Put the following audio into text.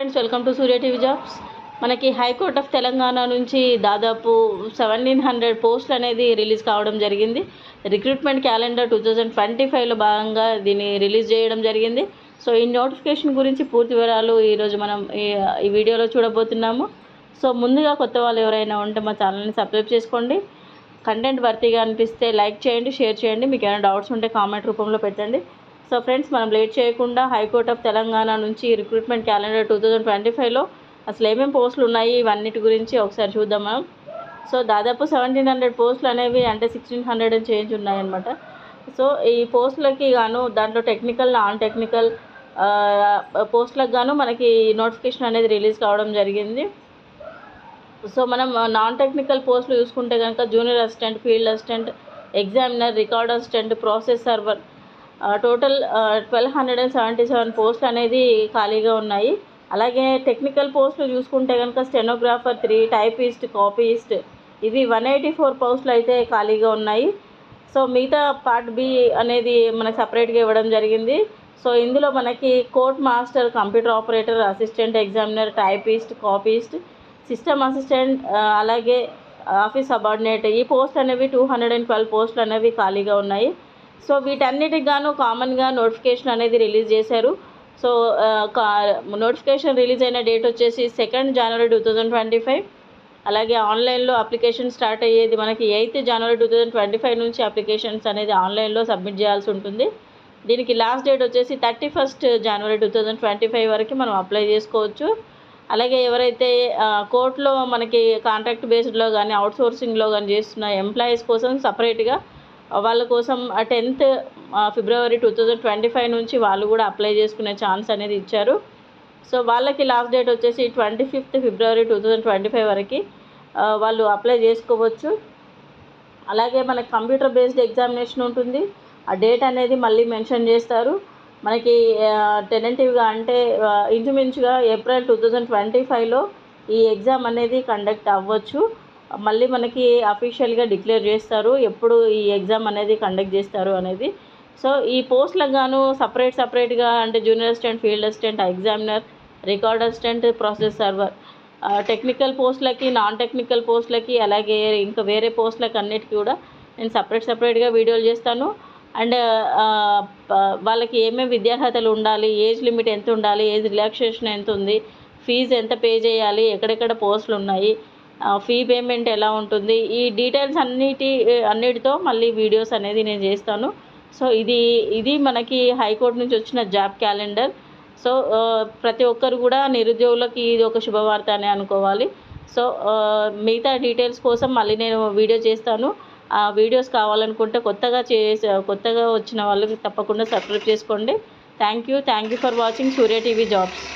Friends welcome to Surya TV jobs మనకి high court of Telangana నుంచి దాదాపు సెవెంటీన్ హండ్రెడ్ పోస్టులు అనేది రిలీజ్ కావడం జరిగింది. Recruitment calendar two thousand twenty ఫైవ్లో భాగంగా దీన్ని రిలీజ్ చేయడం జరిగింది. సో ఈ నోటిఫికేషన్ గురించి పూర్తి వివరాలు ఈరోజు మనం ఈ వీడియోలో చూడబోతున్నాము. సో ముందుగా కొత్త వాళ్ళు ఎవరైనా ఉంటే మా ఛానల్ని సబ్స్క్రైబ్ చేసుకోండి. కంటెంట్ వర్తీగా అనిపిస్తే లైక్ చేయండి షేర్ చేయండి. మీకు ఏమైనా డౌట్స్ ఉంటే కామెంట్ రూపంలో పెట్టండి. సో ఫ్రెండ్స్ మనం లేట్ చేయకుండా హైకోర్ట్ ఆఫ్ తెలంగాణ నుంచి recruitment calendar two thousand twenty ఫైవ్లో అసలు ఏమేమి పోస్టులు ఉన్నాయి? ఇవన్నిటి గురించి ఒకసారి చూద్దాం మనం సో దాదాపు సెవెంటీన్ హండ్రెడ్ పోస్టులు అనేవి అంటే సిక్స్టీన్ హండ్రెడ్ అని చేంజ్ ఉన్నాయన్నమాట. సో ఈ పోస్టులకి గాను దాంట్లో టెక్నికల్ నాన్ టెక్నికల్ పోస్టులకు గాను మనకి నోటిఫికేషన్ అనేది రిలీజ్ కావడం జరిగింది. సో మనం నాన్ టెక్నికల్ పోస్టులు చూసుకుంటే కనుక junior assistant field assistant examiner record assistant process server total twelve hundred and seventy seven పోస్టులు అనేది ఖాళీగా ఉన్నాయి. అలాగే టెక్నికల్ పోస్టులు చూసుకుంటే కనుక స్టెనోగ్రాఫర్ త్రీ టైపిస్ట్ కాపీస్ట్ ఇవి వన్ ఎయిటీ ఫోర్ పోస్టులు అయితే ఖాళీగా ఉన్నాయి. సో మిగతా పార్ట్ బి అనేది మనకు సపరేట్గా ఇవ్వడం జరిగింది. సో ఇందులో మనకి court master computer operator assistant examiner typist copyist system assistant అలాగే ఆఫీస్ సబార్డినేట్ ఈ పోస్ట్ అనేవి టూ హండ్రెడ్ అండ్ ట్వెల్వ్ పోస్టులు అనేవి ఖాళీగా ఉన్నాయి. సో వీటన్నిటికి గాను కామన్గా నోటిఫికేషన్ అనేది రిలీజ్ చేశారు. సో నోటిఫికేషన్ రిలీజ్ అయిన డేట్ వచ్చేసి సెకండ్ జనవరి టూ థౌజండ్ ట్వంటీ ఫైవ్ అలాగే ఆన్లైన్లో అప్లికేషన్ స్టార్ట్ అయ్యేది మనకి ఎయిత్ జనవరి టూ థౌజండ్ ట్వంటీ ఫైవ్ నుంచి అప్లికేషన్స్ అనేది ఆన్లైన్లో సబ్మిట్ చేయాల్సి ఉంటుంది. దీనికి లాస్ట్ డేట్ వచ్చేసి థర్టీ ఫస్ట్ జనవరి టూ థౌజండ్ ట్వంటీ ఫైవ్ వరకు మనం అప్లై చేసుకోవచ్చు. అలాగే ఎవరైతే కోర్టులో మనకి కాంట్రాక్ట్ బేస్డ్లో కానీ అవుట్సోర్సింగ్లో కానీ చేస్తున్న ఎంప్లాయీస్ కోసం సపరేట్గా వాళ్ళ కోసం tenth February two thousand twenty five నుంచి వాళ్ళు కూడా అప్లై చేసుకునే ఛాన్స్ అనేది ఇచ్చారు. సో వాళ్ళకి లాస్ట్ డేట్ వచ్చేసి ట్వంటీ ఫిఫ్త్ ఫిబ్రవరి టూ థౌజండ్ ట్వంటీ ఫైవ్ వరకు వాళ్ళు అప్లై చేసుకోవచ్చు. అలాగే మనకి కంప్యూటర్ బేస్డ్ ఎగ్జామినేషన్ ఉంటుంది. ఆ డేట్ అనేది మళ్ళీ మెన్షన్ చేస్తారు. మనకి టెనెంటివ్గా అంటే ఇంచుమించుగా ఏప్రిల్ టూ థౌజండ్ ట్వంటీ ఫైవ్లో ఈ ఎగ్జామ్ అనేది కండక్ట్ అవ్వచ్చు. మళ్ళీ మనకి అఫీషియల్గా డిక్లేర్ చేస్తారు ఎప్పుడు ఈ ఎగ్జామ్ అనేది కండక్ట్ చేస్తారు అనేది. సో ఈ పోస్ట్లకు గాను సపరేట్ సపరేట్గా అంటే junior assistant field assistant examiner record assistant process server technical పోస్టులకి నాన్ టెక్నికల్ పోస్టులకి అలాగే ఇంకా వేరే పోస్టులకు అన్నిటికీ కూడా నేను సపరేట్ సపరేట్గా వీడియోలు చేస్తాను. అండ్ వాళ్ళకి ఏమేమి విద్యార్హతలు ఉండాలి ఏజ్ లిమిట్ ఎంత ఉండాలి ఏజ్ రిలాక్సేషన్ ఎంత ఉంది ఫీజు ఎంత పే చేయాలి ఎక్కడెక్కడ పోస్టులు ఉన్నాయి ఫీ పేమెంట్ ఎలా ఉంటుంది? ఈ డీటెయిల్స్ అన్నిటి అన్నిటితో మళ్ళీ వీడియోస్ అనేది నేను చేస్తాను. సో ఇది ఇది మనకి హైకోర్టు నుంచి వచ్చిన జాబ్ క్యాలెండర్. సో ప్రతి ఒక్కరు కూడా నిరుద్యోగులకి ఇది ఒక శుభవార్త అని అనుకోవాలి. సో మిగతా డీటెయిల్స్ కోసం మళ్ళీ నేను వీడియో చేస్తాను. ఆ వీడియోస్ కావాలనుకుంటే కొత్తగా చేసే కొత్తగా వచ్చిన వాళ్ళకి తప్పకుండా సబ్స్క్రైబ్ చేసుకోండి. Thank you thank you for watching Surya TV jobs